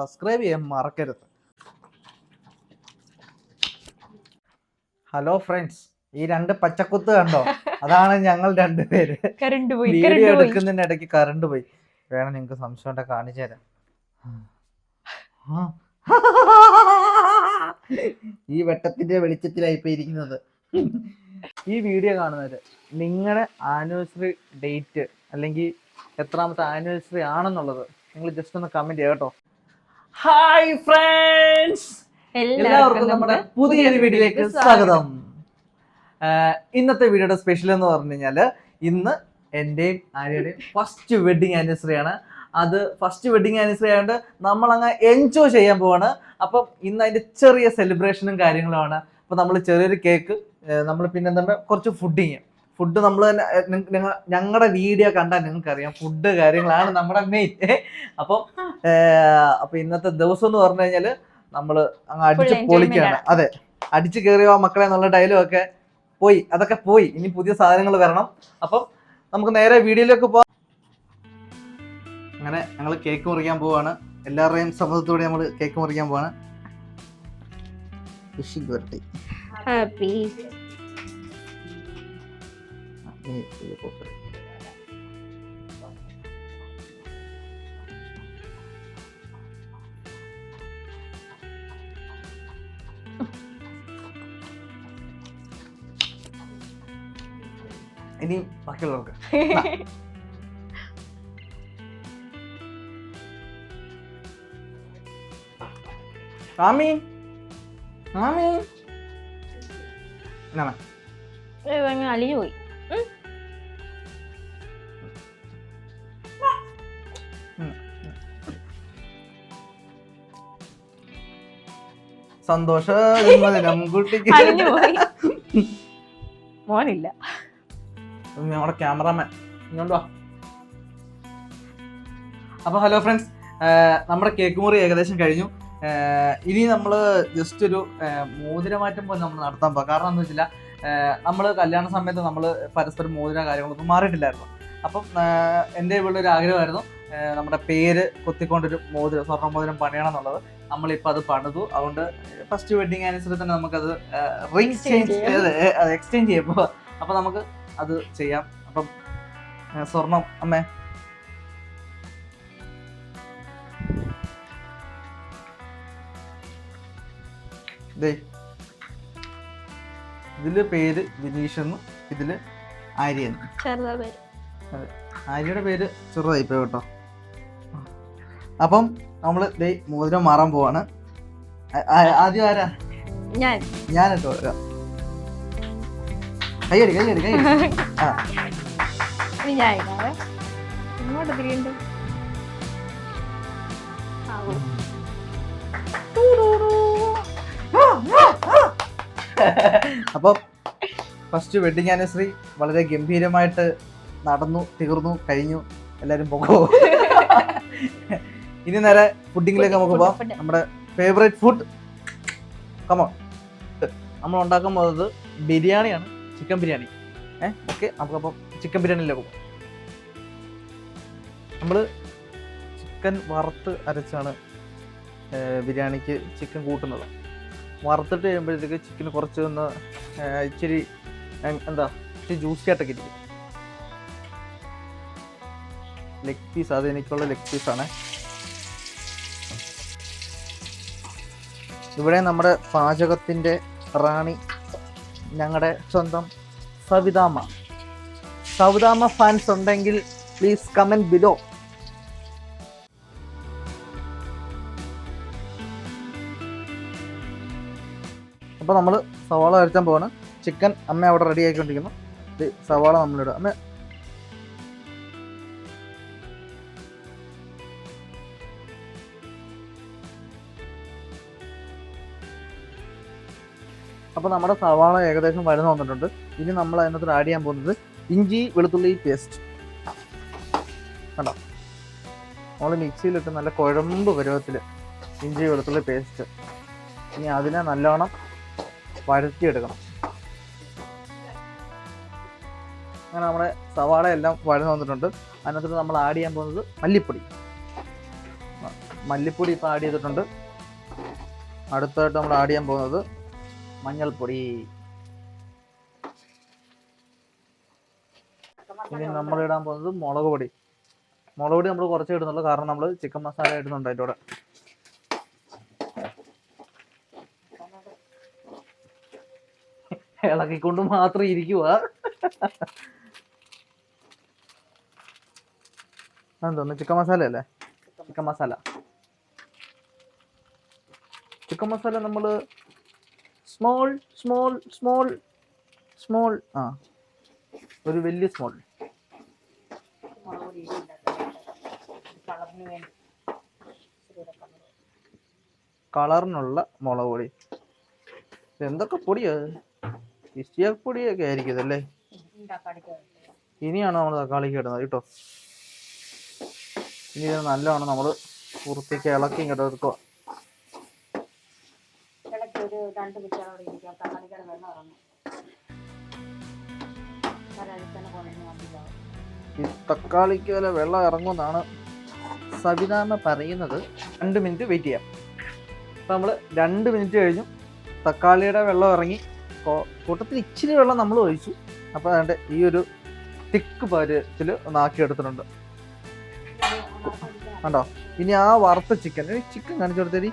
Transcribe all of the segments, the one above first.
Subscribe ചെയ്യാൻ മറക്കരുത്. Hello friends ഈ രണ്ട് പച്ചക്കുത്ത് കണ്ടോ? അതാണ് ഞങ്ങൾ രണ്ടുപേര് വീഡിയോ എടുക്കുന്നതിന്റെ ഇടയ്ക്ക് കറണ്ട് പോയി. വേണം നിങ്ങൾക്ക് സംശയം ഉണ്ടെ കാണിച്ചു തരാം ഈ വെട്ടത്തിന്റെ വെളിച്ചത്തിലായി പോയിരിക്കുന്നത്. ഈ വീഡിയോ കാണുന്നവര് നിങ്ങളുടെ ആനിവേഴ്സറി ഡേറ്റ് അല്ലെങ്കിൽ എത്രാമത്തെ ആനിവേഴ്സറി ആണെന്നുള്ളത് നിങ്ങൾ ജസ്റ്റ് ഒന്ന് കമന്റ് ചെയ്യാം കേട്ടോ. ഹായ് ഫ്രണ്ട്സ് എല്ലാവർക്കും നമ്മുടെ പുതിയൊരു വീഡിയോയിലേക്ക് സ്വാഗതം. ഇന്നത്തെ വീഡിയോയുടെ സ്പെഷ്യൽ എന്ന് പറഞ്ഞു കഴിഞ്ഞാൽ ഇന്ന് എന്റെയും ആര്യയുടെയും ഫസ്റ്റ് വെഡിങ് ആനിവേഴ്സറി ആണ്. അത് ഫസ്റ്റ് വെഡിങ് ആനിവേഴ്സറി ആയതുകൊണ്ട് നമ്മൾ അങ്ങ് എൻജോയ് ചെയ്യാൻ പോവാണ്. അപ്പം ഇന്ന് അതിന്റെ ചെറിയ സെലിബ്രേഷനും കാര്യങ്ങളുമാണ് അപ്പൊ നമ്മൾ ചെറിയൊരു കേക്ക് നമ്മൾ പിന്നെ എന്താ കുറച്ച് ഫുഡിങ് ഫുഡ് നമ്മൾ തന്നെ നിങ്ങൾ ഞങ്ങളുടെ വീഡിയോ കണ്ടാൽ നിങ്ങൾക്ക് അറിയാം ഫുഡ് കാര്യങ്ങളാണ് നമ്മുടെ മെയിൻ അപ്പം അപ്പൊ ഇന്നത്തെ ദിവസം എന്ന് പറഞ്ഞു കഴിഞ്ഞാൽ നമ്മൾ അങ്ങ് അടിച്ച് പൊളിക്കുകയാണ് പൊളിക്കാണ്. അതെ അടിച്ച് കയറിയോ മക്കളെ എന്നുള്ള ഡയലോഗ് ഒക്കെ പോയി അതൊക്കെ പോയി. ഇനി പുതിയ സാധനങ്ങൾ വരണം. അപ്പം നമുക്ക് നേരെ വീഡിയോയിലേക്ക് പോവാം അങ്ങനെ ഞങ്ങൾ കേക്ക് മുറിക്കാൻ പോവാണ്. എല്ലാവരുടെയും സമ്മതത്തോടെ നമ്മൾ കേക്ക് മുറിക്കാൻ പോവാണ്. ഹാപ്പി ഇനി ഇത് പോക്കറ്റ്. ഇനി ബാക്കിയുള്ളവർക്ക് മാമി മാമി എന്നാ അലിഞ്ഞു പോയി. സന്തോഷ ജന്മദിനം കുട്ടിക്ക് മോനില്ല. നമ്മുടെ ക്യാമറാമാൻ. ഇങ്ങോട്ട് വാ. അപ്പൊ ഹലോ ഫ്രണ്ട്സ് നമ്മുടെ കേക്ക് മുറി ഏകദേശം കഴിഞ്ഞു. ഇനി നമ്മൾ ജസ്റ്റ് ഒരു മോതിരമാറ്റം പോലെ നമ്മൾ നടത്താൻ പോകാം കാരണം എന്താ വെച്ചാൽ നമ്മൾ കല്യാണ സമയത്ത് നമ്മൾ പരസ്പരം മോതിര കാര്യങ്ങളൊന്നും മാറിയിട്ടില്ലായിരുന്നു. അപ്പം എന്റെ ഇവിടെ ഒരു ആഗ്രഹമായിരുന്നു നമ്മുടെ പേര് കൊത്തിക്കൊണ്ടൊരു മോതിരം സ്വർണ മോതിരം പണിയണം എന്നുള്ളത്. നമ്മളിപ്പോൾ അത് പണിതു. അതുകൊണ്ട് ഫസ്റ്റ് വെഡിങ് ആനിവേഴ്സറി തന്നെ നമുക്കത് റിംഗ് ചേഞ്ച് അത് എക്സ്ചേഞ്ച് ചെയ്യുമ്പോൾ അപ്പോൾ നമുക്ക് അത് ചെയ്യാം. അപ്പം സ്വർണം അമ്മേ. ഇതിൽ പേര് വിനീഷ് എന്നും ഇതിൽ ആര്യ എന്നും. ആര്യയുടെ പേര് ചെറുതായി പോയി കേട്ടോ. അപ്പം നമ്മൾ ദേ മോതിരം മാറാൻ പോവാണ്. ആദ്യം ആരാ? ഞാൻ. ഞാൻ കേട്ടോ കൈയടി കൈയടി കൈയടി. ആ. ഞാൻ ഇങ്ങോട്ട് തിരിയുണ്ട്. അപ്പം ഫസ്റ്റ് വെഡിങ് ആനിവേഴ്സറി വളരെ ഗംഭീരമായിട്ട് നടന്നു തീർന്നു കഴിഞ്ഞു. എല്ലാരും പോകുമോ ഇനി നേരെ ഫുഡിങ്ങിലേക്ക് നമുക്ക് പോവാം. നമ്മുടെ ഫേവറേറ്റ് ഫുഡ് കമോ നമ്മൾ ഉണ്ടാക്കാൻ പോകുന്നത് ബിരിയാണിയാണ് ചിക്കൻ ബിരിയാണി. ഏഹ് ഓക്കെ നമുക്കപ്പം ചിക്കൻ ബിരിയാണിയിലേക്ക് പോകാം നമ്മൾ ചിക്കൻ വറുത്ത് അരച്ചാണ് ബിരിയാണിക്ക് ചിക്കൻ കൂട്ടുന്നത്. വറുത്തിട്ട് കഴിയുമ്പോഴത്തേക്ക് ചിക്കൻ കുറച്ച് ഒന്ന് ഇച്ചിരി എന്താ ഇച്ചിരി ജ്യൂസി ആയിട്ടൊക്കെ ഇരിക്കും. ലെഗ് പീസ് അത് എനിക്കുള്ള ലെഗ് പീസാണ് ഇവിടെ നമ്മുടെ പാചകത്തിന്റെ റാണി ഞങ്ങളുടെ സ്വന്തം സവിതാമ സവിതാമ ഫാൻസ് ഉണ്ടെങ്കിൽ പ്ലീസ് കമന്റ് ബിലോ അപ്പോൾ നമ്മൾ സവാള കഴിച്ചാൻ പോവാണ്. ചിക്കൻ അമ്മ അവിടെ റെഡി ആയിക്കൊണ്ടിരിക്കുന്നു. സവാള നമ്മളിടുക അമ്മ അപ്പോൾ നമ്മുടെ സവാള ഏകദേശം വരുന്ന വന്നിട്ടുണ്ട്. ഇനി നമ്മൾ അതിനകത്ത് ആഡ് ചെയ്യാൻ പോകുന്നത് ഇഞ്ചി വെളുത്തുള്ളി പേസ്റ്റ് കണ്ടോ? നമ്മൾ മിക്സിയിലിട്ട് നല്ല കുഴമ്പ് പരുവത്തിൽ ഇഞ്ചി വെളുത്തുള്ളി പേസ്റ്റ് ഇനി അതിനെ നല്ലോണം വഴറ്റിയെടുക്കണം. അങ്ങനെ നമ്മുടെ സവാള എല്ലാം വഴന്നു വന്നിട്ടുണ്ട്. അതിനകത്ത് നമ്മൾ ആഡ് ചെയ്യാൻ പോകുന്നത് മല്ലിപ്പൊടി. മല്ലിപ്പൊടി ഇപ്പോൾ ആഡ് ചെയ്തിട്ടുണ്ട്. അടുത്തായിട്ട് നമ്മൾ ആഡ് ചെയ്യാൻ പോകുന്നത് മഞ്ഞൾപ്പൊടി ഇനി നമ്മൾ ഇടാൻ പോകുന്നത് മുളക് പൊടി. മുളക് പൊടി നമ്മൾ കുറച്ച് ഇടുന്നുള്ളൂ. കാരണം നമ്മൾ ചിക്കൻ മസാല ഇടുന്നുണ്ട് അതിന്റെ കൂടെ. ഇളക്കിക്കൊണ്ട് മാത്രം ഇരിക്കുക എന്തോന്ന് ചിക്കൻ മസാല അല്ലേ? ചിക്കൻ മസാല. ചിക്കൻ മസാല നമ്മൾ സ്മോൾ സ്മോൾ സ്മോൾ സ്മോൾ ആ. ഒരു വലിയ സ്മോൾ കളറിനുള്ള മുളക് പൊടി എന്തൊക്കെ പൊടിയാ? ഇഷ്ടിയ പൊടിയൊക്കെ ആയിരിക്കും ഇതല്ലേ ഇനിയാണ് നമ്മൾ തക്കാളിക്ക് ഇടുന്നത് കേട്ടോ. ഇനി ഇത് നല്ലവണ്ണം നമ്മൾ വൃത്തിക്ക് ഇളക്കി ഇങ്ങോട്ട് എടുക്കുക. ഒരു രണ്ട് അവിടെ ഇരിക്കാം തക്കാളിക്കട വെള്ളം ഇറങ്ങും. തക്കാളിക്ക് വില വെള്ളം ഇറങ്ങുമെന്നാണ് സവിതാമ്മ പറയുന്നത്. രണ്ട് മിനിറ്റ് വെയിറ്റ് ചെയ്യാം. അപ്പം നമ്മൾ രണ്ട് മിനിറ്റ് കഴിഞ്ഞു. തക്കാളിയുടെ വെള്ളം ഇറങ്ങി. കൂട്ടത്തിൽ ഇച്ചിരി വെള്ളം നമ്മൾ ഒഴിച്ചു. അപ്പോൾ അതുകൊണ്ട് ഈ ഒരു തിക്ക് പരുവത്തിൽ ഒന്നാക്കി എടുത്തിട്ടുണ്ട്. കണ്ടോ? ഇനി ആ വറുത്ത ചിക്കൻ ചിക്കൻ കാണിച്ചു കൊടുത്തേരി.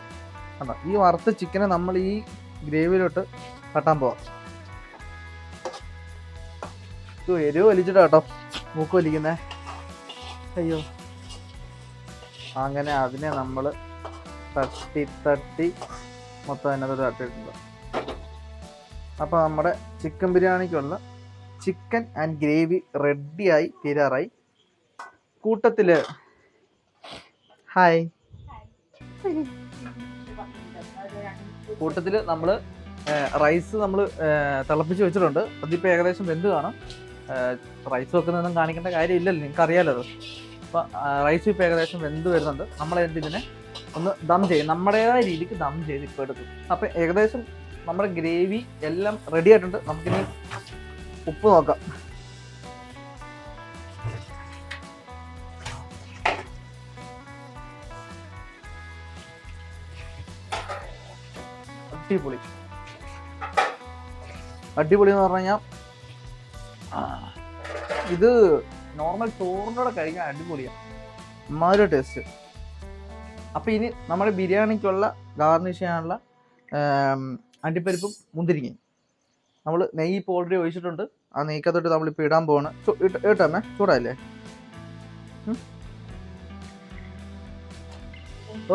കണ്ടോ? ഈ വറുത്ത ചിക്കനെ നമ്മൾ ഈ ഗ്രേവിയിലോട്ട് കട്ടാൻ പോവാം. എരിവ് വലിച്ചിട്ടാ കേട്ടോ. മൂക്ക് വലിക്കുന്നേ. അയ്യോ. അങ്ങനെ അതിനെ നമ്മൾ തട്ടി തട്ടി മൊത്തം അതിനകത്ത് തട്ടിയിട്ടുണ്ട്. അപ്പോൾ നമ്മുടെ ചിക്കൻ ബിരിയാണിക്കുള്ള ചിക്കൻ ആൻഡ് ഗ്രേവി റെഡിയായി തീരാറായി. കൂട്ടത്തിൽ ഹായ് കൂട്ടത്തിൽ നമ്മൾ റൈസ് നമ്മൾ തിളപ്പിച്ച് വെച്ചിട്ടുണ്ട്. അതിപ്പോൾ ഏകദേശം വെന്ത് കാണും. റൈസ് വെക്കുന്നതൊന്നും കാണിക്കേണ്ട കാര്യമില്ലല്ലോ നിങ്ങൾക്ക് അറിയാലോ അത് അപ്പോൾ റൈസ് ഇപ്പോൾ ഏകദേശം വെന്ത് വരുന്നുണ്ട്. നമ്മൾ എന്ത് ഇതിനെ ഒന്ന് ദം ചെയ്യും. നമ്മുടേതായ രീതിക്ക് ദം ചെയ്ത് ഇപ്പോൾ എടുക്കും അപ്പോൾ ഏകദേശം നമ്മുടെ ഗ്രേവി എല്ലാം റെഡി ആയിട്ടുണ്ട്. നമുക്കിനി ഉപ്പ് നോക്കാം. അടിപൊളി. അടിപൊളി എന്ന് പറഞ്ഞു കഴിഞ്ഞാൽ ഇത് നോർമൽ ചോറിന്റെ കൂടെ കഴിക്കാൻ അടിപൊളിയാണ് അമ്മാതിരി ടേസ്റ്റ് അപ്പോൾ ഇനി നമ്മുടെ ബിരിയാണിക്കുള്ള ഗാർണിഷ് ചെയ്യാനുള്ള അണ്ടിപ്പരിപ്പും മുന്തിരിങ്ങയും. നമ്മൾ നെയ്യ് ഇപ്പോൾ ഓൾറെഡി ഒഴിച്ചിട്ടുണ്ട്. ആ നെയ്ക്കത്തോട്ട് നമ്മളിപ്പോൾ ഇടാൻ പോവാണ്. ഇട്ടമ്മേ ചൂടല്ലേ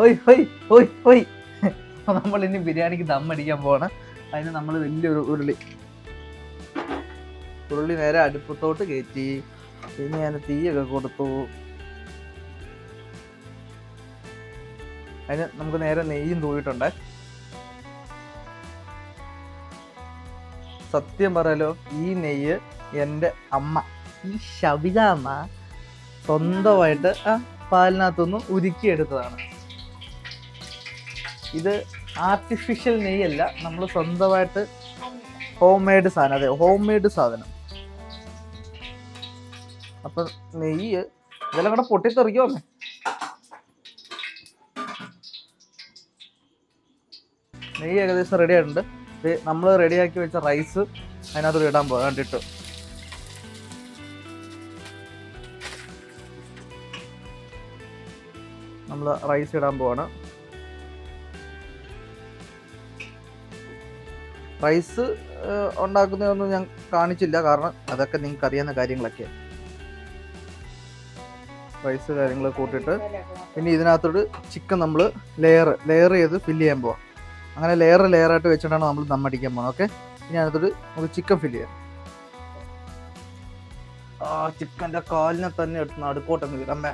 ഓയ് ഓയ് ഹോയ് ഹോയ് അപ്പോൾ നമ്മൾ ഇനി ബിരിയാണിക്ക് ദം അടിക്കാൻ പോകണം അതിന് നമ്മൾ വലിയൊരു ഉരുളി. ഉരുളി നേരെ അടുപ്പത്തോട്ട് കയറ്റി പിന്നെ ഞാൻ തീയൊക്കെ കൊടുത്തു. അതിന് നമുക്ക് നേരെ നെയ്യും തൂയിട്ടുണ്ട് സത്യം പറയാലോ ഈ നെയ്യ് എന്റെ അമ്മ ഈ ശബിത അമ്മ സ്വന്തമായിട്ട് ആ പാലിനകത്തുനിന്ന് ഉരുക്കിയെടുത്തതാണ്. ഇത് ആർട്ടിഫിഷ്യൽ നെയ്യല്ല നമ്മൾ സ്വന്തമായിട്ട് ഹോം മെയ്ഡ് സാധനം അതെ ഹോം മെയ്ഡ് സാധനം. അപ്പൊ നെയ്യ് ഇതെല്ലാം കൂടെ പൊട്ടിത്തെറിക്കോ നെയ്യ് ഏകദേശം റെഡി ആയിട്ടുണ്ട്. നമ്മൾ റെഡിയാക്കി വെച്ച റൈസ് അതിനകത്ത് ഇടാൻ പോകാൻ നമ്മൾ റൈസ് ഇടാൻ പോവാണ്. റൈസ് ഉണ്ടാക്കുന്നതൊന്നും ഞാൻ കാണിച്ചില്ല. കാരണം അതൊക്കെ നിങ്ങൾക്ക് അറിയാവുന്ന കാര്യങ്ങളൊക്കെ. റൈസ് കാര്യങ്ങൾ കൂട്ടിയിട്ട്. പിന്നെ ഇതിനകത്തോട്ട് ചിക്കൻ നമ്മൾ ലെയർ ലെയർ ചെയ്ത് ഫില്ല് ചെയ്യാൻ പോവാം. അങ്ങനെ ലെയർ ലെയർ ആയിട്ട് വെച്ചിട്ടാണ് നമ്മൾ നമ്മടിക്കാൻ പോകുന്നത് ഓക്കെ ഇനി അതിനകത്തോട്ട് നമുക്ക് ചിക്കൻ ഫില്ല് ചെയ്യാം. ആ ചിക്കന്റെ കാലിനെ തന്നെ എടുത്ത് നടുക്കോട്ടെ അമ്മേ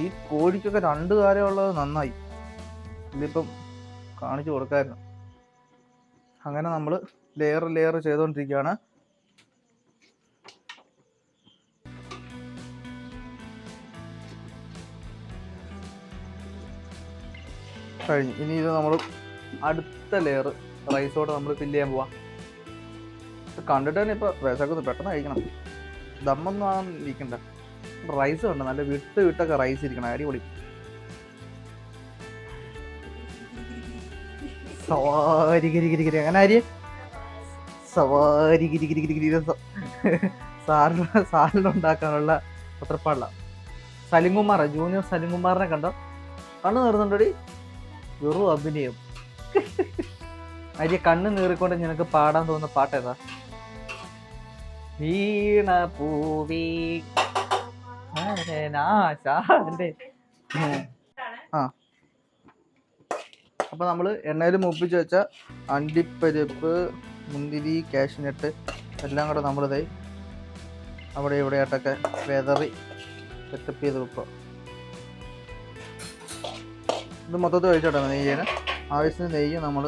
ഈ കോഴിക്കൊക്കെ രണ്ട് കാര്യമുള്ളത് നന്നായി. ഇതിപ്പം കാണിച്ചു കൊടുക്കായിരുന്നു. അങ്ങനെ നമ്മൾ ലെയർ ലെയർ ചെയ്തുകൊണ്ടിരിക്കുകയാണ് കഴിഞ്ഞു. ഇനി ഇത് നമ്മൾ അടുത്ത ലെയർ റൈസോടെ നമ്മൾ ഫില്ല് ചെയ്യാൻ പോവാം. കണ്ടിട്ട് തന്നെ ഇപ്പോൾ വിശക്കുന്നു പെട്ടെന്ന് കഴിക്കണം. ദമ്മൊന്നും ഇരിക്കണ്ട റൈസ് ഉണ്ട് നല്ല വിട്ട് വിട്ടൊക്കെ റൈസ് ഇരിക്കണം. അടിപൊളി. സവാരി ഗിരി ഗിരി ഗിരി. അങ്ങനെ ആര്യ സവാരി ഗിരി ഗിരി ഗിരി ഗിരി സാറിന് സാറിന് ഉണ്ടാക്കാനുള്ള പത്രപ്പാടില്ല സലിംകുമാർ ജൂനിയർ സലിംകുമാറിനെ കണ്ടോ? കണ്ണു നീറുന്നുണ്ടോടി? വെറും അഭിനയം. അരി കണ്ണ് നീറിക്കൊണ്ട് നിനക്ക് പാടാൻ തോന്നുന്ന പാട്ട് ഏതാ? വീണ പൂവി ആ ആ അപ്പൊ നമ്മൾ എണ്ണയിൽ മൂപ്പിച്ച് വെച്ച അണ്ടിപ്പരിപ്പ് മുന്തിരി കാഷ്നട്ട് എല്ലാം കൂടെ നമ്മളിതായി അവിടെ ഇവിടെ ആയിട്ടൊക്കെ വെതറി സെറ്റപ്പ് ചെയ്ത് വെക്കുക. ഇത് മൊത്തത്തിൽ ഒഴിച്ചോട്ടെ നെയ്യ്. ആവശ്യത്തിന് നെയ്യ് നമ്മൾ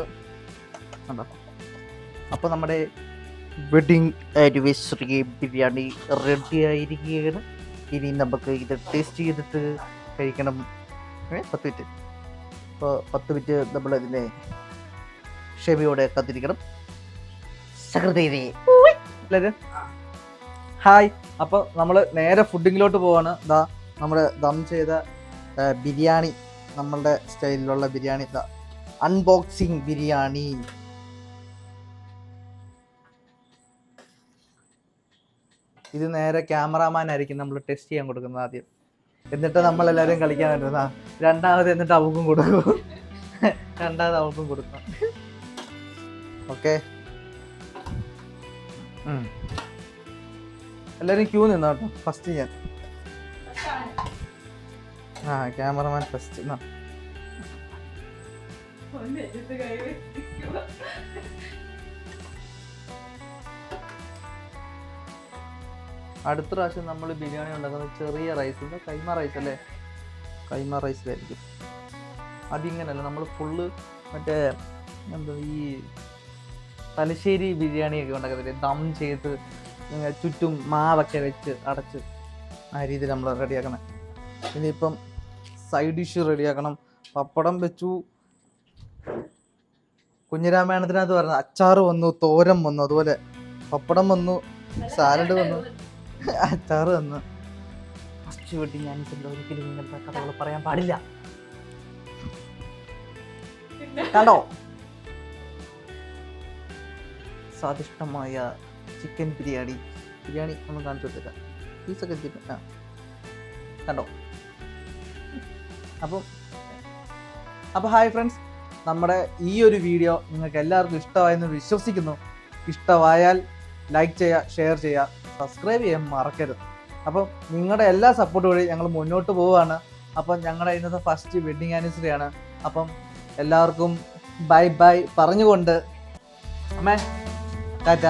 കണ്ടോ? അപ്പോൾ നമ്മുടെ വെഡിങ് ആനിവേഴ്സറി ബിരിയാണി റെഡി ആയിരിക്കുകയാണ്. ഇനി നമുക്ക് ഇത് ടേസ്റ്റ് ചെയ്തിട്ട് കഴിക്കണം. പത്ത് മിനിറ്റ്. അപ്പോൾ പത്ത് മിനിറ്റ് നമ്മൾ ഇതിനെ ക്ഷമയോടെ കാത്തിരിക്കണം. സഹൃദേവി ഹായ്. അപ്പോൾ നമ്മൾ നേരെ ഫുഡിങ്ങിലോട്ട് പോവാണ്. ദാ നമ്മുടെ ദം ചെയ്ത ബിരിയാണി നമ്മളുടെ സ്റ്റൈലിലുള്ള ബിരിയാണി. ദാ അൺബോക്സിങ് ബിരിയാണി. ഇത് നേരെ ക്യാമറാമാൻ ആയിരിക്കും നമ്മൾ ടെസ്റ്റ് ചെയ്യാൻ കൊടുക്കുന്നത് ആദ്യം. എന്നിട്ട് നമ്മൾ എല്ലാവരും കളിക്കാൻ വേണ്ടി രണ്ടാമത് എന്നിട്ട് അവക്കും കൊടുക്കും. രണ്ടാമത് അവക്കും കൊടുക്കും. ഓക്കെ. എല്ലാവരും ക്യൂ നിന്നോ കേട്ടോ? ഫസ്റ്റ് ഞാൻ ആ ക്യാമറമാൻ ഫസ്റ്റ് എന്നാ അടുത്ത പ്രാവശ്യം നമ്മൾ ബിരിയാണി ഉണ്ടാക്കുന്നത് ചെറിയ റൈസ് കൈമ റൈസ് അല്ലേ? കൈമ റൈസ് റൈസിലായിരിക്കും. അതിങ്ങനല്ല നമ്മൾ ഫുള്ള് മറ്റേ എന്താ ഈ തലശ്ശേരി ബിരിയാണിയൊക്കെ ഉണ്ടാക്കത്തില്ലേ? ദം ചെയ്ത് ചുറ്റും മാവൊക്കെ വെച്ച് അടച്ച് ആ രീതിയിൽ നമ്മൾ റെഡിയാക്കണം. ഇനിയിപ്പം സൈഡ് ഡിഷ് റെഡിയാക്കണം. പപ്പടം വെച്ചു. കുഞ്ഞിരാമായണത്തിനകത്ത് പറഞ്ഞ അച്ചാറ് വന്നു തോരൻ വന്നു അതുപോലെ പപ്പടം വന്നു സാലഡ് വന്നു. അച്ചാറ് തന്നു. ഫസ്റ്റ് വെട്ടി ഞാൻ ചെല്ല ഒരിക്കലും ഇങ്ങനത്തെ കഥകൾ പറയാൻ പാടില്ല. കണ്ടോ? സ്വാദിഷ്ടമായ ചിക്കൻ ബിരിയാണി. ബിരിയാണി ഒന്ന് കാണിച്ചു കൊടുത്തേക്കാം. പീസൊക്കെ ആ. കണ്ടോ? അപ്പം അപ്പോൾ ഹായ് ഫ്രണ്ട്സ്. നമ്മുടെ ഈ ഒരു വീഡിയോ നിങ്ങൾക്ക് എല്ലാവർക്കും ഇഷ്ടമായെന്ന് വിശ്വസിക്കുന്നു. ഇഷ്ടമായാൽ ലൈക്ക് ചെയ്യുക ഷെയർ ചെയ്യുക സബ്സ്ക്രൈബ് ചെയ്യാൻ മറക്കരുത്. അപ്പം നിങ്ങളുടെ എല്ലാ സപ്പോർട്ട് വഴി ഞങ്ങൾ മുന്നോട്ട് പോവുകയാണ്. അപ്പം ഞങ്ങളുടെ ഇന്നത്തെ ഫസ്റ്റ് വെഡിങ് ആനിവേഴ്സറി ആണ്. അപ്പം എല്ലാവർക്കും ബൈ ബൈ പറഞ്ഞുകൊണ്ട് അമ്മേ ടാറ്റ.